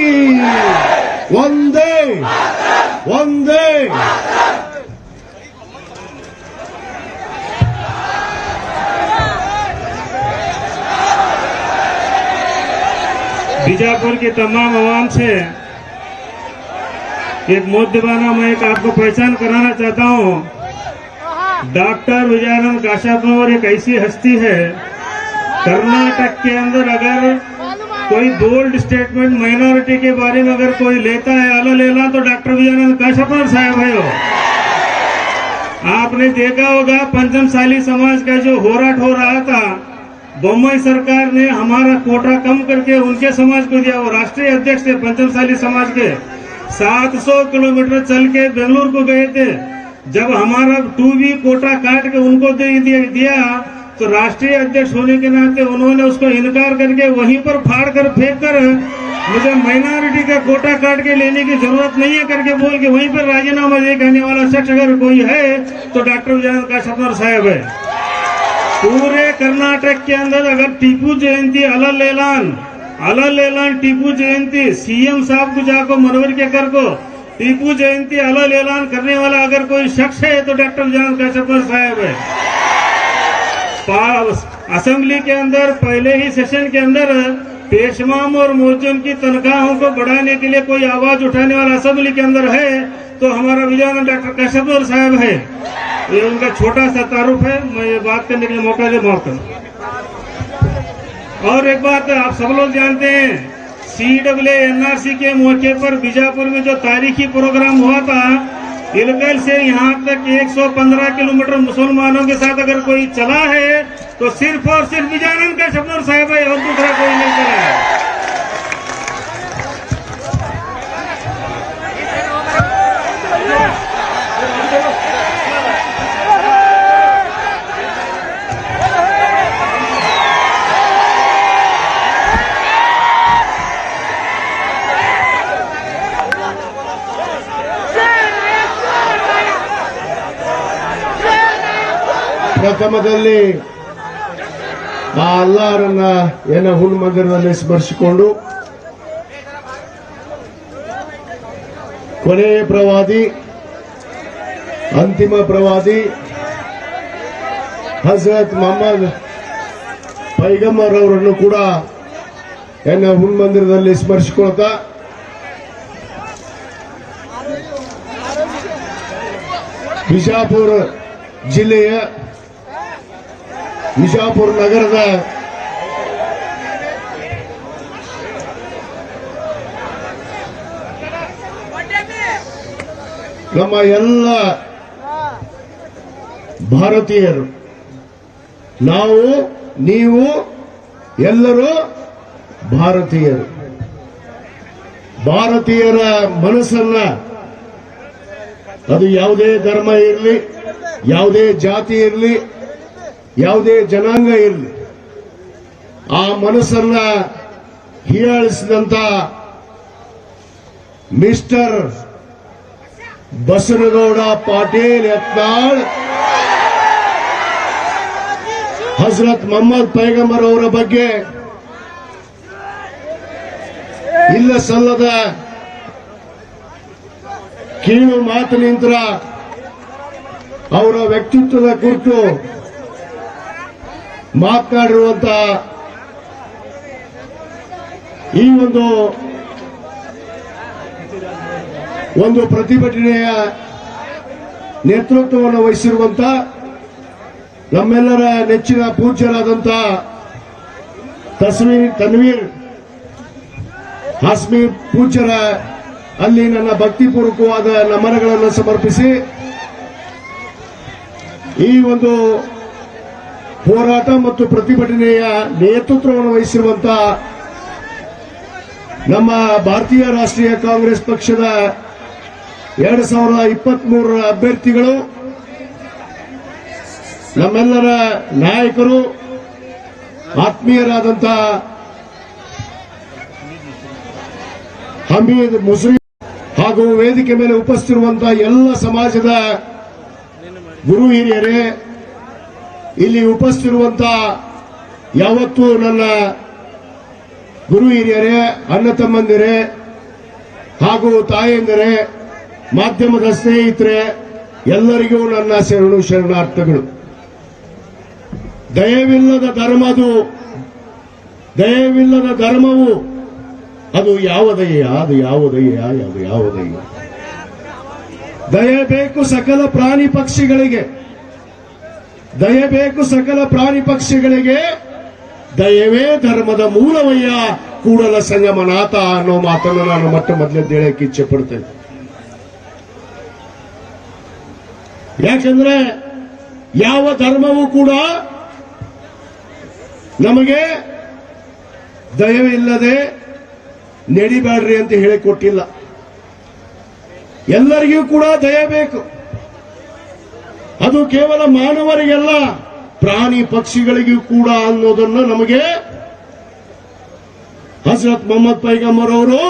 की। वंदे वंदे। बीजापुर की तमाम आवाम से एक मुद्दबाना मैं एक आपको पहचान कराना चाहता हूँ। डॉक्टर विजयानंद काशापनवर एक ऐसी हस्ती है, कर्नाटक के अंदर अगर कोई बोल्ड स्टेटमेंट माइनॉरिटी के बारे में अगर कोई लेता है, आला लेला तो डॉक्टर विजयानंद काशापनवर साहब है वो। आपने देखा होगा पंचमशाली समाज का जो होराट हो रहा था, बम्बई सरकार ने हमारा कोटा कम करके उनके समाज को दिया, वो राष्ट्रीय अध्यक्ष थे पंचमशाली समाज के। 700 किलोमीटर चल के बेंगलुरु को गए थे। जब हमारा टू बी कोटा काट के उनको दे दिया तो राष्ट्रीय अध्यक्ष होने के नाते उन्होंने उसको इनकार करके वहीं पर फाड़ कर फेंक कर मुझे माइनॉरिटी का कोटा काट के लेने की ज़रूरत नहीं है करके बोल के वहीं पर राजीनामा दे कहने वाला शख्स अगर कोई है तो डॉक्टर विजयन का सफ़र साहब है। पूरे कर्नाटक के अंदर अगर टीपू जयंती अलल लेलान अलल लेलान, टीपू जयंती, सीएम साहब को जाको मनोहर के कर को, टीपू जयंती अलल ऐलान करने वाला अगर कोई शख्स है तो डॉक्टर विजयन का सफ़र साहब है। असेंबली के अंदर, पहले ही सेशन के अंदर पेशमाम और मोर्चन की तनख्वाहों को बढ़ाने के लिए कोई आवाज़ उठाने वाला असेंबली के अंदर है तो हमारा विजयानंद डॉक्टर कशपुर साहब है। ये उनका छोटा सा तारुफ है, मैं ये बात करने के लिए मौका दे मौका और एक बात आप सब लोग जानते हैं सी डब्ल्यू एनआरसी के मौके पर बीजापुर में जो तारीखी प्रोग्राम हुआ था इलगल से यहाँ तक 115 किलोमीटर मुसलमानों के साथ अगर कोई चला है तो सिर्फ़ और सिर्फ़ विजयानंद का शबनूर साहब है और दूसरा कोई नहीं चला है। ಪ್ರಥಮದಲ್ಲಿ ಆ ಅಲ್ಲಾರನ್ನ ಏನ ಹುಲ್ ಮಂದಿರದಲ್ಲಿ ಸ್ಮರಿಸಿಕೊಂಡು ಕೊನೆಯ ಪ್ರವಾದಿ, ಅಂತಿಮ ಪ್ರವಾದಿ, ಹಜರತ್ ಮೊಹಮ್ಮದ್ ಪೈಗಂಬರ್ ಅವರನ್ನು ಕೂಡ ಎನ್ನ ಹುಲ್ ಮಂದಿರದಲ್ಲಿ ಸ್ಮರಿಸಿಕೊಳ್ತಾ, ಬಿಜಾಪುರ ಜಿಲ್ಲೆಯ ಬಿಜಾಪುರ ನಗರದ ನಮ್ಮ ಎಲ್ಲ ಭಾರತೀಯರು, ನಾವು, ನೀವು, ಎಲ್ಲರೂ ಭಾರತೀಯರು. ಭಾರತೀಯರ ಮನಸ್ಸನ್ನ ಅದು ಯಾವುದೇ ಧರ್ಮ ಇರಲಿ, ಯಾವುದೇ ಜಾತಿ ಇರಲಿ ಯಾವುದೇ ಜನಾಂಗ ಇರಲಿ, ಆ ಮನಸ್ಸನ್ನ ಹೀಯಾಳಿಸಿದಂತ ಮಿಸ್ಟರ್ ಬಸನಗೌಡ ಪಾಟೀಲ್ ಯತ್ನಾಳ್, ಹಜರತ್ ಮೊಹಮ್ಮದ್ ಪೈಗಂಬರ್ ಅವರ ಬಗ್ಗೆ ಇಲ್ಲ ಸಲ್ಲದ ಕೀಳು ಮಾತಿನಿಂದ ಅವರ ವ್ಯಕ್ತಿತ್ವದ ಕುರಿತು ಮಾತನಾಡಿರುವಂತ ಈ ಒಂದು ಒಂದು ಪ್ರತಿಭಟನೆಯ ನೇತೃತ್ವವನ್ನು ವಹಿಸಿರುವಂತ ನಮ್ಮೆಲ್ಲರ ನೆಚ್ಚಿನ ಪೂಜ್ಯರಾದಂತ ತಸ್ವೀರ್ ತನ್ವೀರ್ ಹಾಸ್ಮಿ ಪೂಜ್ಯರ ಅಲ್ಲಿ ನನ್ನ ಭಕ್ತಿಪೂರ್ವಕವಾದ ನಮನಗಳನ್ನು ಸಮರ್ಪಿಸಿ ಈ ಒಂದು ಹೋರಾಟ ಮತ್ತು ಪ್ರತಿಭಟನೆಯ ನೇತೃತ್ವವನ್ನು ವಹಿಸಿರುವಂತ ನಮ್ಮ ಭಾರತೀಯ ರಾಷ್ಟ್ರೀಯ ಕಾಂಗ್ರೆಸ್ ಪಕ್ಷದ ಎರಡು ಸಾವಿರದ ಇಪ್ಪತ್ತ್ ಮೂರರ ಅಭ್ಯರ್ಥಿಗಳು, ನಮ್ಮೆಲ್ಲರ ನಾಯಕರು, ಆತ್ಮೀಯರಾದಂತ ಹಮೀದ್ ಮುಸ್ಲಿಂ ಹಾಗೂ ವೇದಿಕೆ ಮೇಲೆ ಉಪಸ್ಥಿತಿರುವಂತಹ ಎಲ್ಲ ಸಮಾಜದ ಗುರು ಹಿರಿಯರೇ ಇಲ್ಲಿ ಉಪಸ್ಥಿರುವಂತ ಯಾವತ್ತೂ ನನ್ನ ಗುರು ಹಿರಿಯರೇ, ಅಣ್ಣ ತಮ್ಮಂದಿರೇ ಹಾಗೂ ತಾಯಂದಿರೇ, ಮಾಧ್ಯಮದ ಸ್ನೇಹಿತರೆ, ಎಲ್ಲರಿಗೂ ನನ್ನ ಶರಣು ಶರಣಾರ್ಥಗಳು. ದಯವಿಲ್ಲದ ಧರ್ಮದು ದಯವಿಲ್ಲದ ಧರ್ಮವು ಅದು ಯಾವ ದಯ ಅದು ಯಾವ ದಯ ಅದು ಯಾವ ದಯ ದಯ ಬೇಕು ಸಕಲ ಪ್ರಾಣಿ ಪಕ್ಷಿಗಳಿಗೆ. ದಯ ಬೇಕು ಸಕಲ ಪ್ರಾಣಿ ಪಕ್ಷಿಗಳಿಗೆ. ದಯವೇ ಧರ್ಮದ ಮೂಲವಯ್ಯ. ಕೂಡಲ ಸಂಗಮನಾಥ ಅನ್ನೋ ಮಾತನ್ನು ನಾನು ಮತ್ತೆ ಮೊದಲೇ ಹೇಳಕ್ಕೆ ಇಚ್ಛೆ ಪಡ್ತೇನೆ. ಯಾಕಂದ್ರೆ ಯಾವ ಧರ್ಮವೂ ಕೂಡ ನಮಗೆ ದಯವಿಲ್ಲದೆ ನಡಿಬೇಡ್ರಿ ಅಂತ ಹೇಳಿಕೊಟ್ಟಿಲ್ಲ. ಎಲ್ಲರಿಗೂ ಕೂಡ ದಯ ಬೇಕು. ಅದು ಕೇವಲ ಮಾನವರಿಗೆಲ್ಲ ಪ್ರಾಣಿ ಪಕ್ಷಿಗಳಿಗೂ ಕೂಡ ಅನ್ನೋದನ್ನು ನಮಗೆ ಹಜರತ್ ಮೊಹಮ್ಮದ್ ಪೈಗಂಬರ್ ಅವರು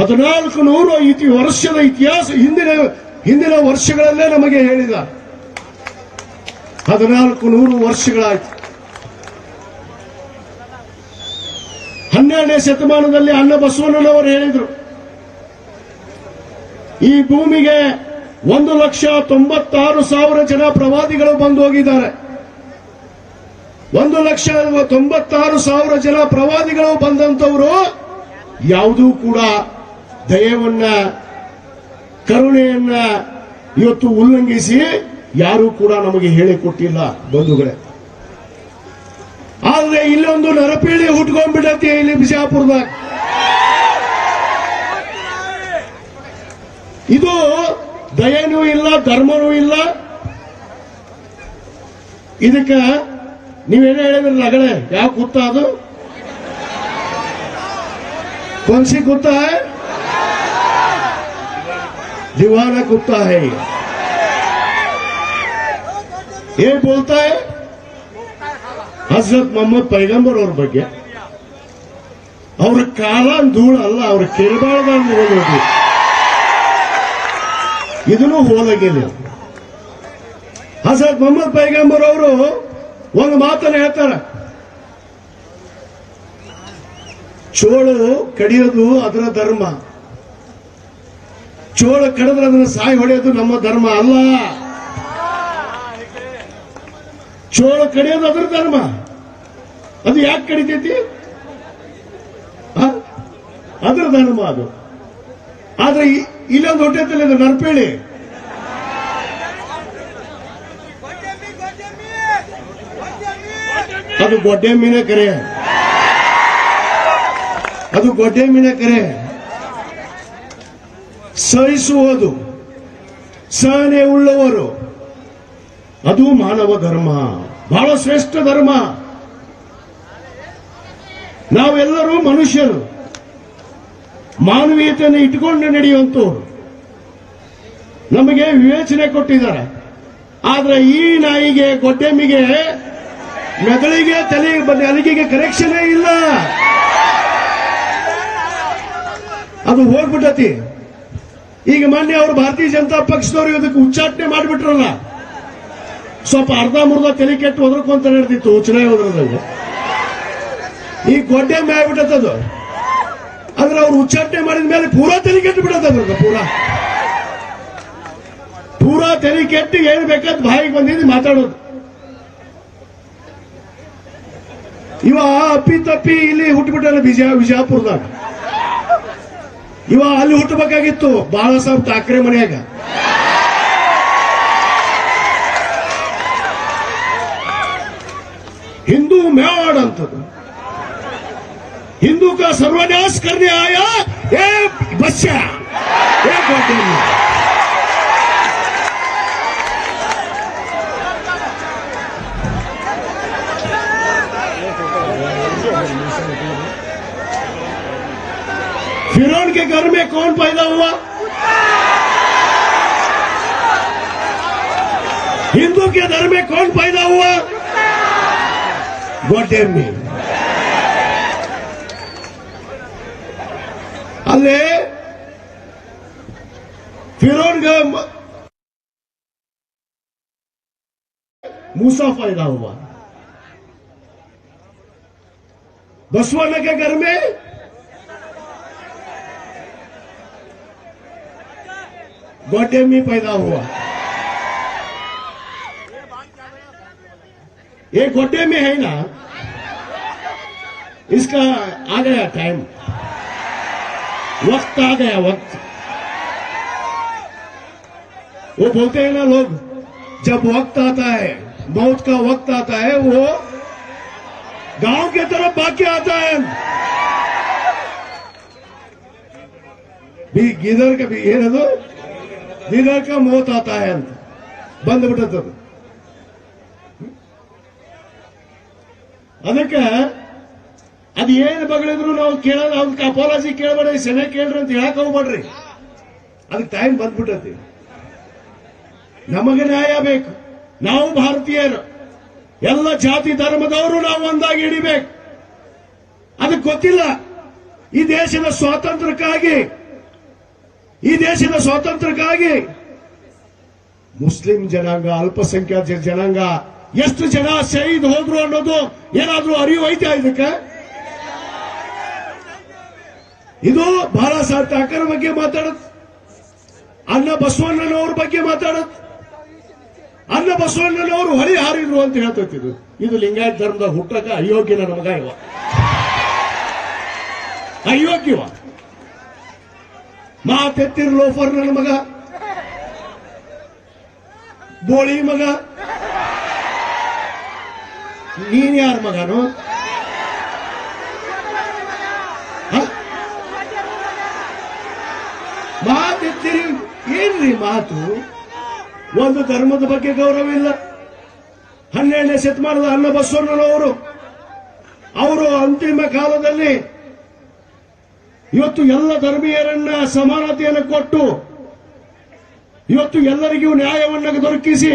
ಹದಿನಾಲ್ಕು ನೂರು ಇತಿ ವರ್ಷದ ಇತಿಹಾಸ ಹಿಂದಿನ ಹಿಂದಿನ ವರ್ಷಗಳಲ್ಲೇ ನಮಗೆ ಹೇಳಿದ. ಹದಿನಾಲ್ಕು ನೂರು ವರ್ಷಗಳಾಯ್ತು. ಹನ್ನೆರಡನೇ ಶತಮಾನದಲ್ಲಿ ಅನ್ನ ಬಸವಣ್ಣನವರು ಹೇಳಿದರು. ಈ ಭೂಮಿಗೆ ಒಂದು ಲಕ್ಷ ತೊಂಬತ್ತಾರು ಸಾವಿರ ಜನ ಪ್ರವಾದಿಗಳು ಬಂದು ಹೋಗಿದ್ದಾರೆ. ಒಂದು ಲಕ್ಷ ತೊಂಬತ್ತಾರು ಸಾವಿರ ಜನ ಪ್ರವಾದಿಗಳು ಬಂದಂತವರು ಯಾವುದೂ ಕೂಡ ದಯವನ್ನ, ಕರುಣೆಯನ್ನ ಇವತ್ತು ಉಲ್ಲಂಘಿಸಿ ಯಾರೂ ಕೂಡ ನಮಗೆ ಹೇಳಿಕೊಟ್ಟಿಲ್ಲ ಬಂಧುಗಳೇ. ಆದ್ರೆ ಇಲ್ಲೊಂದು ನರಪೀಳಿ ಹುಟ್ಕೊಂಡ್ಬಿಡತ್ತೆ ಇಲ್ಲಿ ಬಿಜಾಪುರದಾಗ. ಇದು ದಯನೂ ಇಲ್ಲ ಧರ್ಮನೂ ಇಲ್ಲ ಇದಕ್ಕ ನೀವೇನೇ ಹೇಳಿದ್ರಲ್ಲ ಅಗಳೇ ಯಾವ ಕುತ್ತ ಅದು कौन कुत्ता है दीवाना कुत्ता है ये ये बोलता है ಹಜರತ್ ಮೊಹಮ್ಮದ್ ಪೈಗಂಬರ್ ಅವ್ರ ಬಗ್ಗೆ ಅವ್ರ ಕಾಲ ಧೂಳ ಅಲ್ಲ ಅವ್ರ ಕಿರುಬಾಳದ ಹೋಗಿ ಇದನ್ನು ಹೋಲಾಗಿಲ್ಲ ಹಸರತ್ ಮೊಹಮ್ಮದ್ ಪೈಗಂಬರ್ ಅವರು ಒಂದು ಮಾತನ್ನ ಹೇಳ್ತಾರ. ಚೋಳು ಕಡಿಯೋದು ಅದರ ಧರ್ಮ. ಚೋಳ ಕಡಿದ್ರೆ ಅದನ್ನ ಸಾಯಿ ಹೊಡೆಯೋದು ನಮ್ಮ ಧರ್ಮ ಅಲ್ಲ. ಚೋಳ ಕಡಿಯೋದು ಅದರ ಧರ್ಮ. ಅದು ಯಾಕೆ ಕಡಿತೈತಿ? ಅದರ ಧರ್ಮ ಅದು. ಆದ್ರೆ ಇಲ್ಲೊಂದು ಹೊಟ್ಟೆತ್ತಲ್ಲ ಇದು ನರ್ಪೇಳಿ ಅದು ಗೊಡ್ಡೆ ಮೀನ ಕರೆ. ಅದು ಗೊಡ್ಡೆ ಮೀನ ಕರೆ. ಸಹಿಸುವುದು ಸಹನೆ ಉಳ್ಳವರು. ಅದು ಮಾನವ ಧರ್ಮ. ಬಹಳ ಶ್ರೇಷ್ಠ ಧರ್ಮ. ನಾವೆಲ್ಲರೂ ಮನುಷ್ಯರು. ಮಾನವೀಯತೆಯನ್ನು ಇಟ್ಕೊಂಡು ನಡೆಯುವಂತವ್ರು ನಮಗೆ ವಿವೇಚನೆ ಕೊಟ್ಟಿದ್ದಾರೆ. ಆದ್ರೆ ಈ ನಾಯಿಗೆ, ಗೊಡ್ಡೆಮ್ಮಿಗೆ ಮೆದಳಿಗೆ ತಲೆ ಅಲಿಗೆಗೆ ಕರೆಕ್ಷನೇ ಇಲ್ಲ. ಅದು ಹೋಗ್ಬಿಟ್ಟತಿ. ಈಗ ಮೊನ್ನೆ ಅವರು ಭಾರತೀಯ ಜನತಾ ಪಕ್ಷದವರು ಇದಕ್ಕೆ ಉಚ್ಚಾಟನೆ ಮಾಡಿಬಿಟ್ರಲ್ಲ. ಸ್ವಲ್ಪ ಅರ್ಧ ಮುರ್ಧ ತಲೆ ಕೆಟ್ಟು ಒದರ್ಕೊಂತ ನಡೆದಿತ್ತು ಚುನಾವಣೆ ಹೋದ್ರದಾಗ ಈ ಗೊಡ್ಡೆ ಆಗ್ಬಿಟ್ಟದು ಆದ್ರೆ ಅವ್ರು ಉಚ್ಚಾಟನೆ ಮಾಡಿದ ಮೇಲೆ ಪೂರಾ ತಲೆ ಕೆಟ್ಟು ಬಿಡೋದ ಪೂರಾ. ಪೂರಾ ತಲೆ ಕೆಟ್ಟು ಹೇಳ್ಬೇಕಂತ ಬಾಯಿಗೆ ಬಂದಿದ್ದು ಮಾತಾಡೋದು. ಇವ ಅಪ್ಪಿ ತಪ್ಪಿ ಇಲ್ಲಿ ಹುಟ್ಟುಬಿಟ್ಟಲ್ಲ ಬಿಜಾ ವಿಜಯಪುರದಾಗ ಇವ ಅಲ್ಲಿ ಹುಟ್ಟಬೇಕಾಗಿತ್ತು ಬಾಳ ಸಾಹೇಬ್ ಠಾಕ್ರೆ ಮನೆಯಾಗ. ಹಿಂದೂ ಮ್ಯಾಡ್ ಅಂತದ್ದು. हिंदू का सर्वनाश करने आया ये बच्चा। ये गोटे में फिरौन के घर में कौन पैदा हुआ? हिंदू के घर में कौन पैदा हुआ? गोटे में झाले फिर मूसा पैदा हुआ। बसवन के घर में बर्थडे में पैदा हुआ। ये गोटे में है ना, इसका आ गया टाइम वक्त आ गया वक्त वो बोलते हैं ना लोग जब वक्त आता है मौत का वक्त आता है वो गांव के तरफ भाग के आता है भी ಗಿದರ್ ಕ ಬಿ- ಏನದು ಗಿದರ್ ಕ ಮೌತ್ ಆತ है ಅಂತ ಬಂದ್ಬಿಟ್ಟದ್ದು ಅದಕ್ಕೆ ಅದು ಏನು ಬಗಳಿದ್ರು ನಾವು ಕೇಳಲ್ಲ ಅದಕ್ಕೆ ಅಪಾಲಜಿ ಕೇಳಬೇಡ್ರಿ ಸೆನೆ ಕೇಳ್ರಿ ಅಂತ ಹೇಳಕ್ ಹೋಗ್ಬೇಡ್ರಿ. ಅದಕ್ಕೆ ಟೈಮ್ ಬಂದ್ಬಿಟ್ಟತಿ. ನಮಗೆ ನ್ಯಾಯ ಬೇಕು. ನಾವು ಭಾರತೀಯರು. ಎಲ್ಲ ಜಾತಿ ಧರ್ಮದವರು ನಾವು ಒಂದಾಗಿ ಹಿಡಿಬೇಕು. ಅದಕ್ಕೆ ಗೊತ್ತಿಲ್ಲ. ಈ ದೇಶದ ಸ್ವಾತಂತ್ರ್ಯಕ್ಕಾಗಿ, ಈ ದೇಶದ ಸ್ವಾತಂತ್ರ್ಯಕ್ಕಾಗಿ ಮುಸ್ಲಿಂ ಜನಾಂಗ, ಅಲ್ಪಸಂಖ್ಯಾತ ಜನಾಂಗ, ಎಷ್ಟು ಜನ ಶಹೀದ್ ಹೋದ್ರು ಅನ್ನೋದು ಏನಾದ್ರೂ ಅರಿವು ಐತೆ ಇದಕ್ಕೆ? ಇದು ಬಾಲ ಠಾಕರ್ ಬಗ್ಗೆ ಮಾತಾಡತ್ ಅನ್ನ ಬಸವಣ್ಣನವ್ರ ಬಗ್ಗೆ ಮಾತಾಡತ್ ಅನ್ನ ಬಸವಣ್ಣನವರು ಹೊಳಿ ಹಾರಿದ್ರು ಅಂತ ಹೇಳ್ತಿದ್ರು ಇದು. ಲಿಂಗಾಯತ್ ಧರ್ಮದ ಹುಟ್ಟಕ ಅಯೋಗ್ಯನ ನಮಗ ಇವ. ಅಯೋಗ್ಯವ. ಮಾತೆತ್ತಿರ್ ಲೋಫರ್ ನನ್ನ ಮಗ. ಬೋಳಿ ಮಗ. ನೀನ್ ಯಾರ ಮಗನು? ಮಾತೆತ್ತಿರಿ ಏನ್ರಿ ಮಾತು? ಒಂದು ಧರ್ಮದ ಬಗ್ಗೆ ಗೌರವ ಇಲ್ಲ. ಹನ್ನೆರಡನೇ ಶತಮಾನದ ಅನ್ನ ಬಸವಣ್ಣನವರು, ಅವರು ಅಂತಿಮ ಕಾಲದಲ್ಲಿ ಇವತ್ತು ಎಲ್ಲ ಧರ್ಮೀಯರನ್ನ ಸಮಾನತೆಯನ್ನು ಕೊಟ್ಟು, ಇವತ್ತು ಎಲ್ಲರಿಗೂ ನ್ಯಾಯವನ್ನು ದೊರಕಿಸಿ,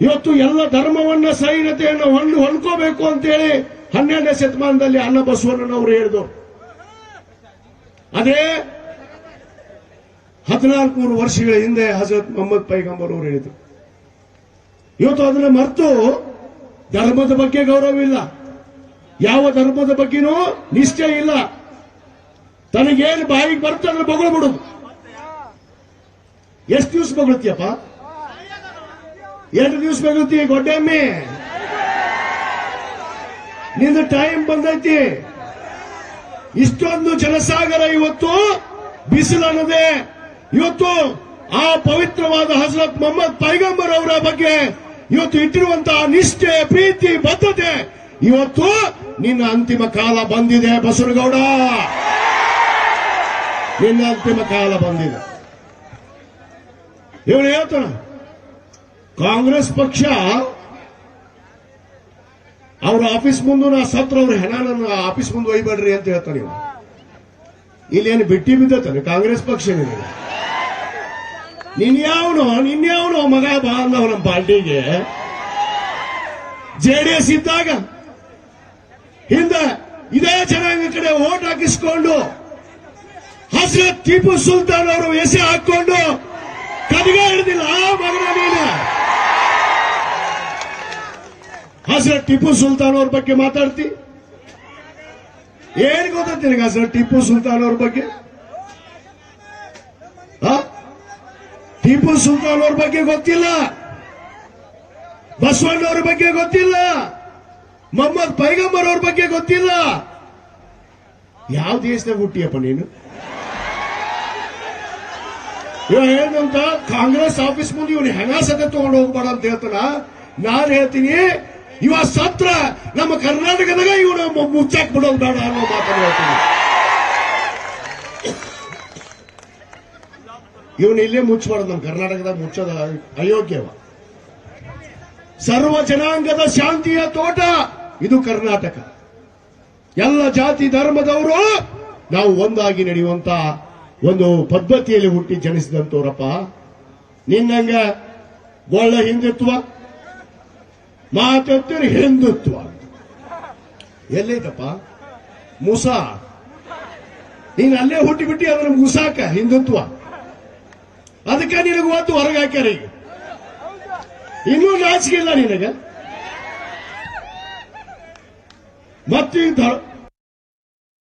ಇವತ್ತು ಎಲ್ಲ ಧರ್ಮವನ್ನ ಸೈನ್ಯತೆಯನ್ನು ಹೊಂದು ಹೊಂದ್ಕೋಬೇಕು ಅಂತೇಳಿ ಹನ್ನೆರಡನೇ ಶತಮಾನದಲ್ಲಿ ಅನ್ನ ಬಸವಣ್ಣನವರು ಹೇಳಿದರು. ಅದೇ ಹದಿನಾಲ್ಕು ನೂರು ವರ್ಷಗಳ ಹಿಂದೆ ಹಜರತ್ ಮೊಹಮ್ಮದ್ ಪೈಗಂಬರ್ ಅವರು ಹೇಳಿದ್ರು. ಇವತ್ತು ಅದನ್ನ ಮರೆತು ಧರ್ಮದ ಬಗ್ಗೆ ಗೌರವ ಇಲ್ಲ. ಯಾವ ಧರ್ಮದ ಬಗ್ಗೆನೂ ನಿಷ್ಠೆ ಇಲ್ಲ. ತನಗೇನು ಬಾಯಿಗೆ ಬರುತ್ತೆ ಅದನ್ನ ಬಗಳು ಬಿಡುದು ಎಷ್ಟು ದಿವಸ ಬಗಳ್ತೀಯಪ್ಪ? ಎರಡು ದಿವಸ ಬಗಳ್ತಿ ಗೊಡ್ಡೆಮ್ಮೆ? ನಿಂದ ಟೈಮ್ ಬಂದೈತಿ. ಇಷ್ಟೊಂದು ಜನಸಾಗರ ಇವತ್ತು ಬಿಸಿಲನ್ನದೆ ಇವತ್ತು ಆ ಪವಿತ್ರವಾದ ಹಜರತ್ ಮೊಹಮ್ಮದ್ ಪೈಗಂಬರ್ ಅವರ ಬಗ್ಗೆ ಇವತ್ತು ಇಟ್ಟಿರುವಂತಹ ನಿಷ್ಠೆ, ಪ್ರೀತಿ, ಬದ್ಧತೆ ಇವತ್ತು ನಿನ್ನ ಅಂತಿಮ ಕಾಲ ಬಂದಿದೆ ಬಸರಗೌಡ ನಿನ್ನ ಅಂತಿಮ ಕಾಲ ಬಂದಿದೆ. ಇವನು ಹೇಳ್ತಾನ ಕಾಂಗ್ರೆಸ್ ಪಕ್ಷ, ಅವ್ರ ಆಫೀಸ್ ಮುಂದೆ ನಾ ಸತ್ರ ಅವ್ರ ಹೆಣ ಆಫೀಸ್ ಮುಂದೆ ಒಯ್ಬೇಡ್ರಿ ಅಂತ ಹೇಳ್ತಾನೆ ಇಲ್ಲಿ ಏನು ಬಿಟ್ಟಿ ಬಿದ್ದತಾನೆ ಕಾಂಗ್ರೆಸ್ ಪಕ್ಷ ನಿನಗೆ? ನಿನ್ಯಾವನು ನಿನ್ಯಾವನು ಮಗ ಬಾ ಅಂದವ ನಮ್ಮ ಪಾರ್ಟಿಗೆ ಜೆಡಿಎಸ್ ಇದ್ದಾಗ, ಹಿಂದೆ ಇದೇ ಜನಾಂಗ ಕಡೆ ಓಟ್ ಹಾಕಿಸ್ಕೊಂಡು ಹಸರತ್ ಟಿಪ್ಪು ಸುಲ್ತಾನ್ ಅವರು ಎಸೆ ಹಾಕೊಂಡು ಕದಗ ಹಿಡಿದಿಲ್ಲ, ಆ ಮಗನ ನೀನು. ಹಸರತ್ ಟಿಪ್ಪು ಸುಲ್ತಾನ್ ಅವ್ರ ಬಗ್ಗೆ ಮಾತಾಡ್ತಿ? ಏನ್ ಗೊತ್ತಾ ನಿನಗೆ ಹಸರತ್ ಟಿಪ್ಪು ಸುಲ್ತಾನ್ ಅವ್ರ ಬಗ್ಗೆ ಆ? ಟಿಪ್ಪು ಸುಲ್ತಾನ್ ಅವ್ರ ಬಗ್ಗೆ ಗೊತ್ತಿಲ್ಲ. ಬಸವಣ್ಣವ್ರ ಬಗ್ಗೆ ಗೊತ್ತಿಲ್ಲ. ಮೊಹಮ್ಮದ್ ಪೈಗಂಬರ್ ಅವ್ರ ಬಗ್ಗೆ ಗೊತ್ತಿಲ್ಲ. ಯಾವ ದೇಶದಾಗ ಹುಟ್ಟಿಯಪ್ಪ ನೀನು? ಇವ ಹೇಳ್ದಂತ ಕಾಂಗ್ರೆಸ್ ಆಫೀಸ್ ಮುಂದೆ ಇವನು ಹೆಣ ಸತೆ ತಗೊಂಡು ಹೋಗ್ಬೇಡ ಅಂತ ಹೇಳ್ತಾನ? ನಾನು ಹೇಳ್ತೀನಿ, ಇವ ಸತ್ರ ನಮ್ಮ ಕರ್ನಾಟಕದಾಗ ಇವನು ಮುಚ್ಚಾಕ್ ಬಿಡೋದು ಬೇಡ ಅನ್ನೋ ಮಾತನ್ನು ಹೇಳ್ತೀನಿ. ಇವನು ಇಲ್ಲೇ ಮುಚ್ಚಬಾರ್ದು ನಮ್ಮ ಕರ್ನಾಟಕದಾಗ ಮುಚ್ಚೋದ ಅಯೋಗ್ಯವ. ಸರ್ವ ಜನಾಂಗದ ಶಾಂತಿಯ ತೋಟ ಇದು ಕರ್ನಾಟಕ. ಎಲ್ಲ ಜಾತಿ ಧರ್ಮದವರು ನಾವು ಒಂದಾಗಿ ನಡೆಯುವಂತ ಒಂದು ಪದ್ಧತಿಯಲ್ಲಿ ಹುಟ್ಟಿ ಜನಿಸಿದಂತವ್ರಪ್ಪ. ನಿನ್ನಂಗ ಒಳ್ಳೆ ಹಿಂದುತ್ವ ಮಾತಾಡ್ತೀರಿ ಹಿಂದುತ್ವ. ಎಲ್ಲೈತಪ್ಪ ಮುಸಾ. ನೀನು ಅಲ್ಲೇ ಹುಟ್ಟಿಬಿಟ್ಟಿ ಅದ್ರ ಮುಸಾಕ ಹಿಂದುತ್ವ. ಅದಕ್ಕೆ ನಿನಗೆ ಒತ್ತು ಹೊರಗೆ ಹಾಕ್ಯಾರ ಈಗ. ಇನ್ನೂ ನಾಚಿಕೆ ಇಲ್ಲ ನಿನಗ? ಮತ್ತು